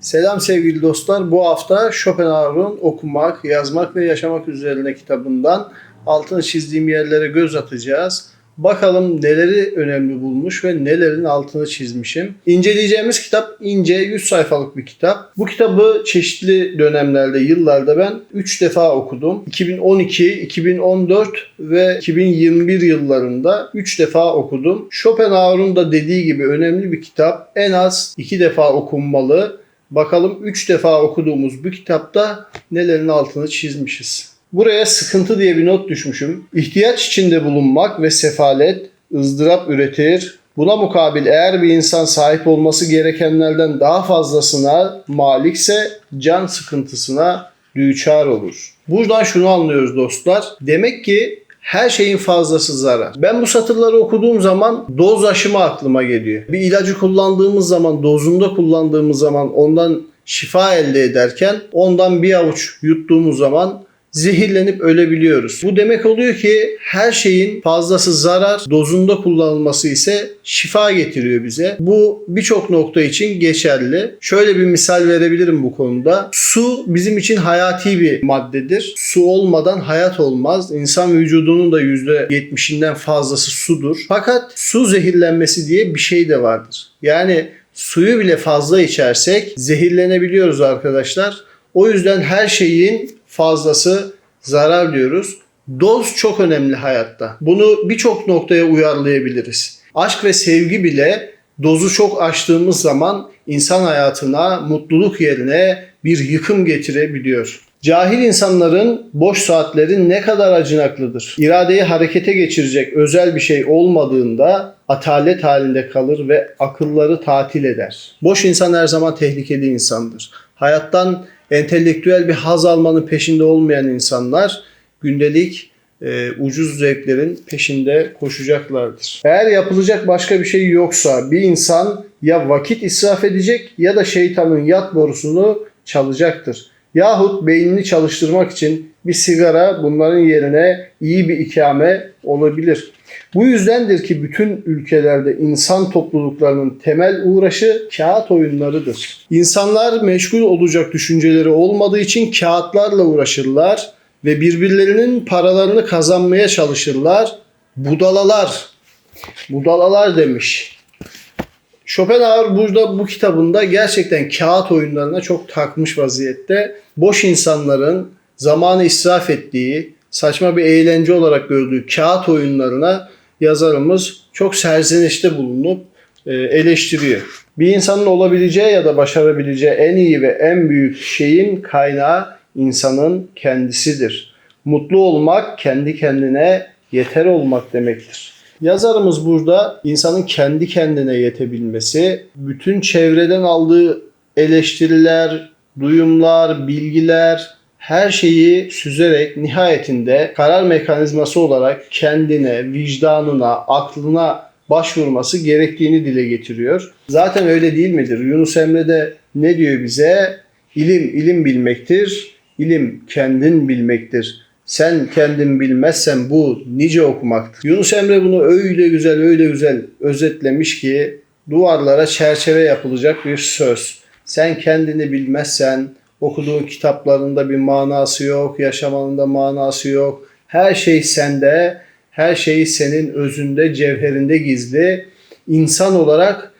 Selam sevgili dostlar. Bu hafta Schopenhauer'un Okumak, Yazmak ve Yaşamak üzerine kitabından altını çizdiğim yerlere göz atacağız. Bakalım neleri önemli bulmuş ve nelerin altını çizmişim. İnceleyeceğimiz kitap ince 100 sayfalık bir kitap. Bu kitabı çeşitli dönemlerde, yıllarda ben 3 defa okudum. 2012, 2014 ve 2021 yıllarında 3 defa okudum. Schopenhauer'un da dediği gibi önemli bir kitap. En az 2 defa okunmalı. Bakalım 3 defa okuduğumuz bu kitapta nelerin altını çizmişiz. Buraya sıkıntı diye bir not düşmüşüm. İhtiyaç içinde bulunmak ve sefalet ızdırap üretir. Buna mukabil eğer bir insan sahip olması gerekenlerden daha fazlasına malikse can sıkıntısına düçar olur. Buradan şunu anlıyoruz dostlar. Demek ki her şeyin fazlası zarar. Ben bu satırları okuduğum zaman doz aşımı aklıma geliyor. Bir ilacı kullandığımız zaman, dozunda kullandığımız zaman ondan şifa elde ederken ondan bir avuç yuttuğumuz zaman zehirlenip ölebiliyoruz. Bu demek oluyor ki her şeyin fazlası zarar, dozunda kullanılması ise şifa getiriyor bize. Bu birçok nokta için geçerli. Şöyle bir misal verebilirim bu konuda. Su bizim için hayati bir maddedir. Su olmadan hayat olmaz. İnsan vücudunun da %70'inden fazlası sudur. Fakat su zehirlenmesi diye bir şey de vardır. Yani suyu bile fazla içersek zehirlenebiliyoruz arkadaşlar. O yüzden her şeyin fazlası zarar diyoruz. Doz çok önemli hayatta. Bunu birçok noktaya uyarlayabiliriz. Aşk ve sevgi bile dozu çok aştığımız zaman insan hayatına mutluluk yerine bir yıkım getirebiliyor. Cahil insanların boş saatleri ne kadar acınaklıdır. İradeyi harekete geçirecek özel bir şey olmadığında atalet halinde kalır ve akılları tatil eder. Boş insan her zaman tehlikeli insandır. Hayattan entelektüel bir haz almanın peşinde olmayan insanlar gündelik e, ucuz zevklerin peşinde koşacaklardır. Eğer yapılacak başka bir şey yoksa bir insan ya vakit israf edecek ya da şeytanın yat borusunu çalacaktır. Yahut beynini çalıştırmak için bir sigara bunların yerine iyi bir ikame olabilir. Bu yüzdendir ki bütün ülkelerde insan topluluklarının temel uğraşı kağıt oyunlarıdır. İnsanlar meşgul olacak düşünceleri olmadığı için kağıtlarla uğraşırlar ve birbirlerinin paralarını kazanmaya çalışırlar. Budalalar. Budalalar demiş. Schopenhauer burada bu kitabında gerçekten kağıt oyunlarına çok takmış vaziyette. Boş insanların zamanı israf ettiği, saçma bir eğlence olarak gördüğü kağıt oyunlarına yazarımız çok serzenişte bulunup e, eleştiriyor. Bir insanın olabileceği ya da başarabileceği en iyi ve en büyük şeyin kaynağı insanın kendisidir. Mutlu olmak kendi kendine yeter olmak demektir. Yazarımız burada insanın kendi kendine yetebilmesi, bütün çevreden aldığı eleştiriler, duyumlar, bilgiler, her şeyi süzerek nihayetinde karar mekanizması olarak kendine, vicdanına, aklına başvurması gerektiğini dile getiriyor. Zaten öyle değil midir? Yunus Emre de ne diyor bize? İlim, ilim bilmektir. İlim kendin bilmektir. Sen kendin bilmezsen bu nice okumaktır. Yunus Emre bunu öyle güzel, öyle güzel özetlemiş ki duvarlara çerçeve yapılacak bir söz. Sen kendini bilmezsen okuduğun kitaplarında bir manası yok, yaşamanında manası yok. Her şey sende, her şey senin özünde, cevherinde gizli. İnsan olarak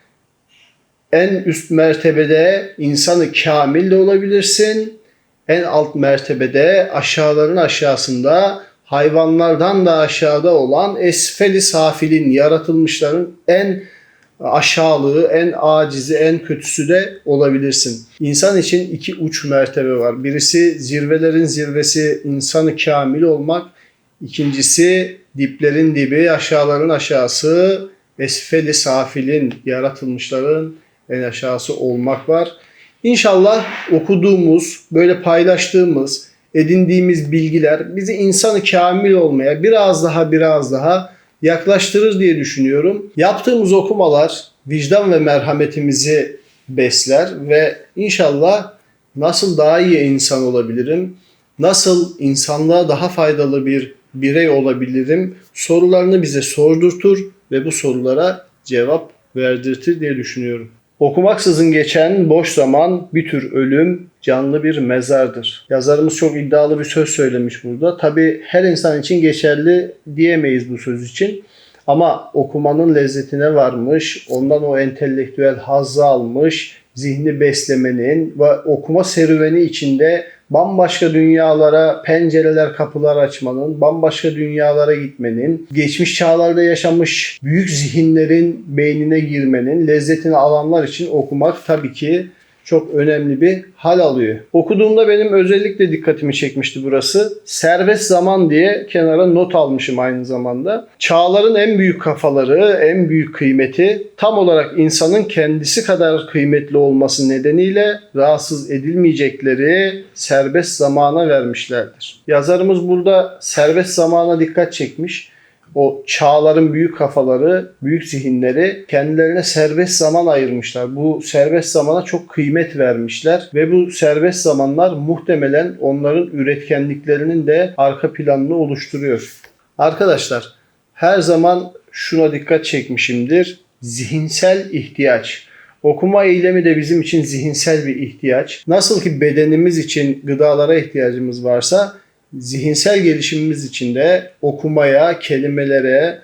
en üst mertebede insanı kamil de olabilirsin. En alt mertebede aşağıların aşağısında hayvanlardan da aşağıda olan esfeli safilin yaratılmışların en aşağılığı, en acizi, en kötüsü de olabilirsin. İnsan için iki uç mertebe var. Birisi zirvelerin zirvesi insanı kamil olmak. İkincisi diplerin dibi, aşağıların aşağısı, esfeli safilin, yaratılmışların en aşağısı olmak var. İnşallah okuduğumuz, böyle paylaştığımız, edindiğimiz bilgiler bizi insanı kamil olmaya biraz daha biraz daha yaklaştırır diye düşünüyorum. Yaptığımız okumalar vicdan ve merhametimizi besler ve inşallah nasıl daha iyi insan olabilirim, nasıl insanlığa daha faydalı bir birey olabilirim sorularını bize sordurtur ve bu sorulara cevap verdirtir diye düşünüyorum. Okumaksızın geçen boş zaman bir tür ölüm, canlı bir mezardır. Yazarımız çok iddialı bir söz söylemiş burada. Tabi her insan için geçerli diyemeyiz bu söz için. Ama okumanın lezzetine varmış, ondan o entelektüel hazzı almış, zihni beslemenin ve okuma serüveni içinde bambaşka dünyalara pencereler, kapılar açmanın, bambaşka dünyalara gitmenin, geçmiş çağlarda yaşamış büyük zihinlerin beynine girmenin lezzetini alanlar için okumak tabii ki çok önemli bir hal alıyor. Okuduğumda benim özellikle dikkatimi çekmişti burası. Serbest zaman diye kenara not almışım aynı zamanda. Çağların en büyük kafaları, en büyük kıymeti tam olarak insanın kendisi kadar kıymetli olması nedeniyle rahatsız edilmeyecekleri serbest zamana vermişlerdir. Yazarımız burada serbest zamana dikkat çekmiş o çağların büyük kafaları, büyük zihinleri kendilerine serbest zaman ayırmışlar. Bu serbest zamana çok kıymet vermişler ve bu serbest zamanlar muhtemelen onların üretkenliklerinin de arka planını oluşturuyor. Arkadaşlar her zaman şuna dikkat çekmişimdir. Zihinsel ihtiyaç. Okuma eylemi de bizim için zihinsel bir ihtiyaç. Nasıl ki bedenimiz için gıdalara ihtiyacımız varsa zihinsel gelişimimiz için de okumaya, kelimelere,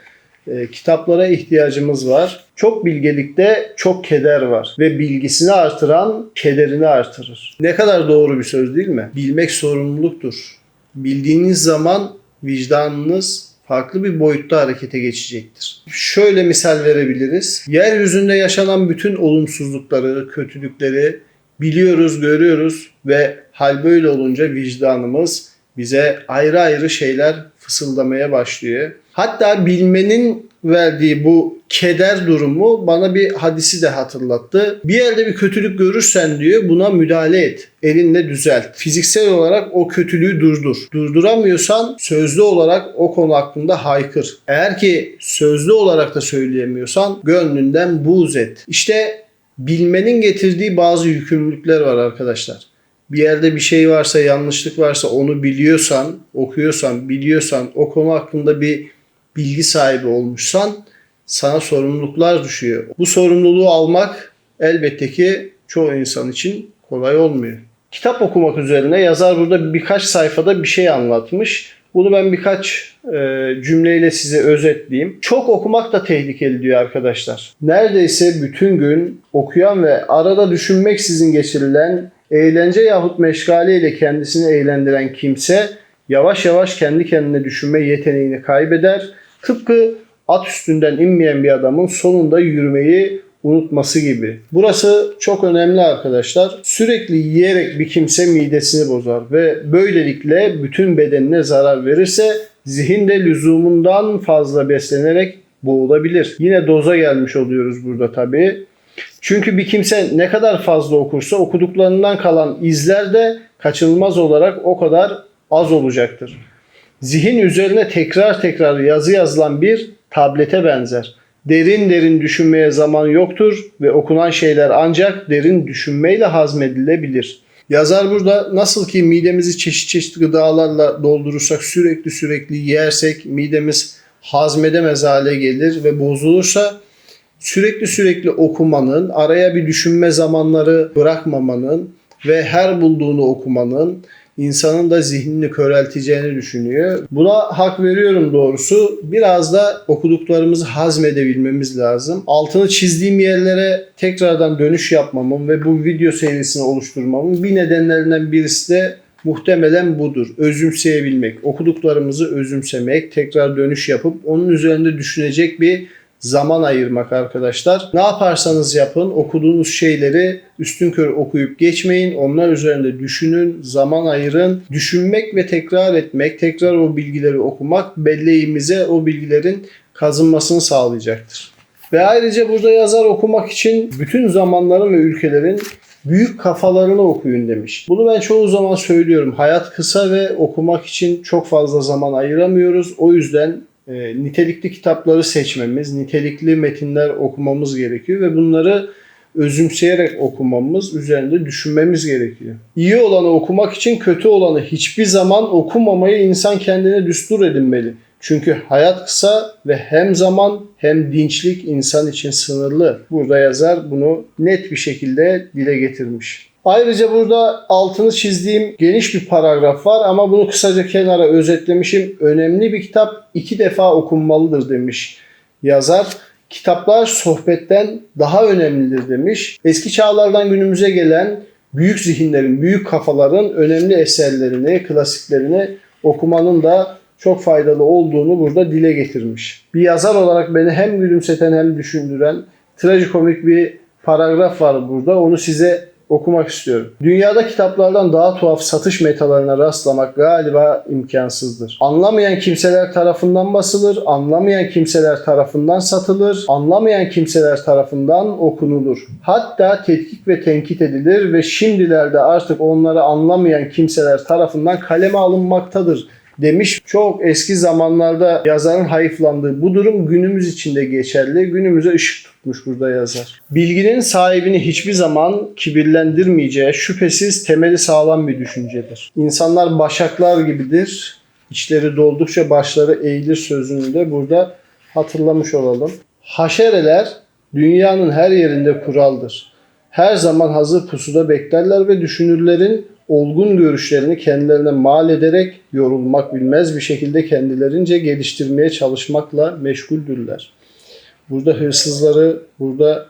e, kitaplara ihtiyacımız var. Çok bilgelikte çok keder var ve bilgisini artıran kederini artırır. Ne kadar doğru bir söz değil mi? Bilmek sorumluluktur. Bildiğiniz zaman vicdanınız farklı bir boyutta harekete geçecektir. Şöyle misal verebiliriz. Yeryüzünde yaşanan bütün olumsuzlukları, kötülükleri biliyoruz, görüyoruz ve hal böyle olunca vicdanımız bize ayrı ayrı şeyler fısıldamaya başlıyor. Hatta bilmenin verdiği bu keder durumu bana bir hadisi de hatırlattı. Bir yerde bir kötülük görürsen diyor buna müdahale et. Elinle düzelt. Fiziksel olarak o kötülüğü durdur. Durduramıyorsan sözlü olarak o konu hakkında haykır. Eğer ki sözlü olarak da söyleyemiyorsan gönlünden buğz et. İşte bilmenin getirdiği bazı yükümlülükler var arkadaşlar bir yerde bir şey varsa, yanlışlık varsa onu biliyorsan, okuyorsan, biliyorsan, o konu hakkında bir bilgi sahibi olmuşsan sana sorumluluklar düşüyor. Bu sorumluluğu almak elbette ki çoğu insan için kolay olmuyor. Kitap okumak üzerine yazar burada birkaç sayfada bir şey anlatmış. Bunu ben birkaç e, cümleyle size özetleyeyim. Çok okumak da tehlikeli diyor arkadaşlar. Neredeyse bütün gün okuyan ve arada düşünmeksizin geçirilen eğlence yahut meşgale ile kendisini eğlendiren kimse yavaş yavaş kendi kendine düşünme yeteneğini kaybeder. Tıpkı at üstünden inmeyen bir adamın sonunda yürümeyi unutması gibi. Burası çok önemli arkadaşlar. Sürekli yiyerek bir kimse midesini bozar ve böylelikle bütün bedenine zarar verirse zihin de lüzumundan fazla beslenerek boğulabilir. Yine doza gelmiş oluyoruz burada tabii. Çünkü bir kimse ne kadar fazla okursa okuduklarından kalan izler de kaçınılmaz olarak o kadar az olacaktır. Zihin üzerine tekrar tekrar yazı yazılan bir tablete benzer. Derin derin düşünmeye zaman yoktur ve okunan şeyler ancak derin düşünmeyle hazmedilebilir. Yazar burada nasıl ki midemizi çeşit çeşit gıdalarla doldurursak sürekli sürekli yersek midemiz hazmedemez hale gelir ve bozulursa sürekli sürekli okumanın, araya bir düşünme zamanları bırakmamanın ve her bulduğunu okumanın insanın da zihnini körelteceğini düşünüyor. Buna hak veriyorum doğrusu. Biraz da okuduklarımızı hazmedebilmemiz lazım. Altını çizdiğim yerlere tekrardan dönüş yapmamın ve bu video serisini oluşturmamın bir nedenlerinden birisi de muhtemelen budur. Özümseyebilmek, okuduklarımızı özümsemek, tekrar dönüş yapıp onun üzerinde düşünecek bir zaman ayırmak arkadaşlar. Ne yaparsanız yapın okuduğunuz şeyleri üstün körü okuyup geçmeyin. Onlar üzerinde düşünün, zaman ayırın. Düşünmek ve tekrar etmek, tekrar o bilgileri okumak belleğimize o bilgilerin kazınmasını sağlayacaktır. Ve ayrıca burada yazar okumak için bütün zamanların ve ülkelerin büyük kafalarını okuyun demiş. Bunu ben çoğu zaman söylüyorum. Hayat kısa ve okumak için çok fazla zaman ayıramıyoruz. O yüzden e, nitelikli kitapları seçmemiz, nitelikli metinler okumamız gerekiyor ve bunları özümseyerek okumamız, üzerinde düşünmemiz gerekiyor. İyi olanı okumak için kötü olanı hiçbir zaman okumamayı insan kendine düstur edinmeli. Çünkü hayat kısa ve hem zaman hem dinçlik insan için sınırlı. Burada yazar bunu net bir şekilde dile getirmiş. Ayrıca burada altını çizdiğim geniş bir paragraf var ama bunu kısaca kenara özetlemişim. Önemli bir kitap iki defa okunmalıdır demiş yazar. Kitaplar sohbetten daha önemlidir demiş. Eski çağlardan günümüze gelen büyük zihinlerin, büyük kafaların önemli eserlerini, klasiklerini okumanın da çok faydalı olduğunu burada dile getirmiş. Bir yazar olarak beni hem gülümseten hem düşündüren trajikomik bir paragraf var burada. Onu size okumak istiyorum. Dünyada kitaplardan daha tuhaf satış metalarına rastlamak galiba imkansızdır. Anlamayan kimseler tarafından basılır, anlamayan kimseler tarafından satılır, anlamayan kimseler tarafından okunulur. Hatta tetkik ve tenkit edilir ve şimdilerde artık onları anlamayan kimseler tarafından kaleme alınmaktadır demiş. Çok eski zamanlarda yazarın hayıflandığı bu durum günümüz içinde geçerli. Günümüze ışık tutmuş burada yazar. Bilginin sahibini hiçbir zaman kibirlendirmeyeceği şüphesiz temeli sağlam bir düşüncedir. İnsanlar başaklar gibidir. İçleri doldukça başları eğilir sözünü de burada hatırlamış olalım. Haşereler dünyanın her yerinde kuraldır. Her zaman hazır pusuda beklerler ve düşünürlerin olgun görüşlerini kendilerine mal ederek yorulmak bilmez bir şekilde kendilerince geliştirmeye çalışmakla meşguldürler. Burada hırsızları, burada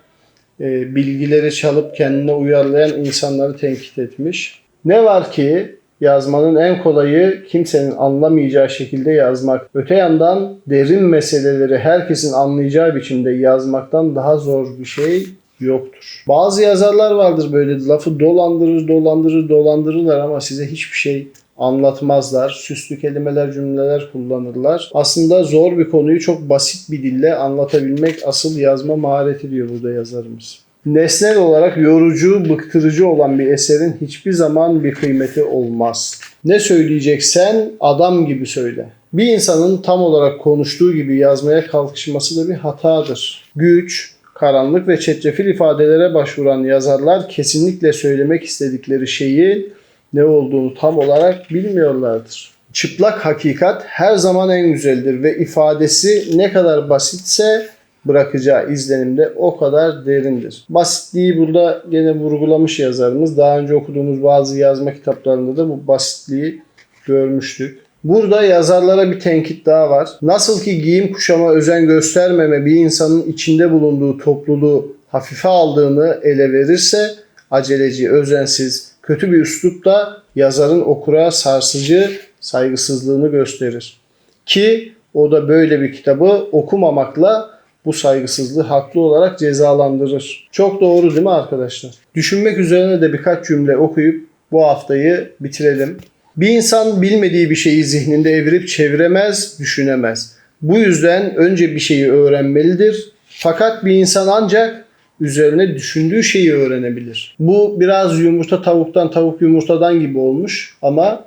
e, bilgileri çalıp kendine uyarlayan insanları tenkit etmiş. Ne var ki yazmanın en kolayı kimsenin anlamayacağı şekilde yazmak. Öte yandan derin meseleleri herkesin anlayacağı biçimde yazmaktan daha zor bir şey yoktur. Bazı yazarlar vardır böyle lafı dolandırır dolandırır dolandırırlar ama size hiçbir şey anlatmazlar. Süslü kelimeler, cümleler kullanırlar. Aslında zor bir konuyu çok basit bir dille anlatabilmek asıl yazma mahareti diyor burada yazarımız. Nesnel olarak yorucu, bıktırıcı olan bir eserin hiçbir zaman bir kıymeti olmaz. Ne söyleyeceksen adam gibi söyle. Bir insanın tam olarak konuştuğu gibi yazmaya kalkışması da bir hatadır. Güç, karanlık ve çetrefil ifadelere başvuran yazarlar kesinlikle söylemek istedikleri şeyi ne olduğunu tam olarak bilmiyorlardır. Çıplak hakikat her zaman en güzeldir ve ifadesi ne kadar basitse bırakacağı izlenim de o kadar derindir. Basitliği burada gene vurgulamış yazarımız. Daha önce okuduğumuz bazı yazma kitaplarında da bu basitliği görmüştük. Burada yazarlara bir tenkit daha var. Nasıl ki giyim kuşama özen göstermeme bir insanın içinde bulunduğu topluluğu hafife aldığını ele verirse aceleci, özensiz, kötü bir üslup da yazarın okura sarsıcı saygısızlığını gösterir. Ki o da böyle bir kitabı okumamakla bu saygısızlığı haklı olarak cezalandırır. Çok doğru değil mi arkadaşlar? Düşünmek üzerine de birkaç cümle okuyup bu haftayı bitirelim. Bir insan bilmediği bir şeyi zihninde evirip çeviremez, düşünemez. Bu yüzden önce bir şeyi öğrenmelidir. Fakat bir insan ancak üzerine düşündüğü şeyi öğrenebilir. Bu biraz yumurta tavuktan, tavuk yumurtadan gibi olmuş ama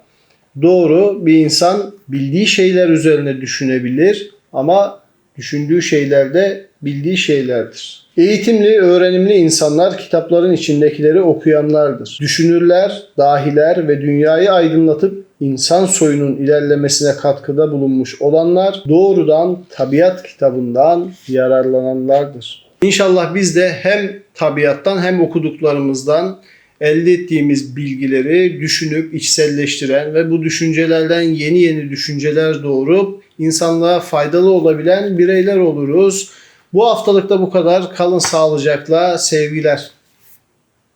doğru bir insan bildiği şeyler üzerine düşünebilir ama düşündüğü şeyler de bildiği şeylerdir. Eğitimli, öğrenimli insanlar kitapların içindekileri okuyanlardır. Düşünürler, dahiler ve dünyayı aydınlatıp insan soyunun ilerlemesine katkıda bulunmuş olanlar doğrudan tabiat kitabından yararlananlardır. İnşallah biz de hem tabiattan hem okuduklarımızdan elde ettiğimiz bilgileri düşünüp içselleştiren ve bu düşüncelerden yeni yeni düşünceler doğurup insanlığa faydalı olabilen bireyler oluruz. Bu haftalıkta bu kadar. Kalın sağlıcakla sevgiler.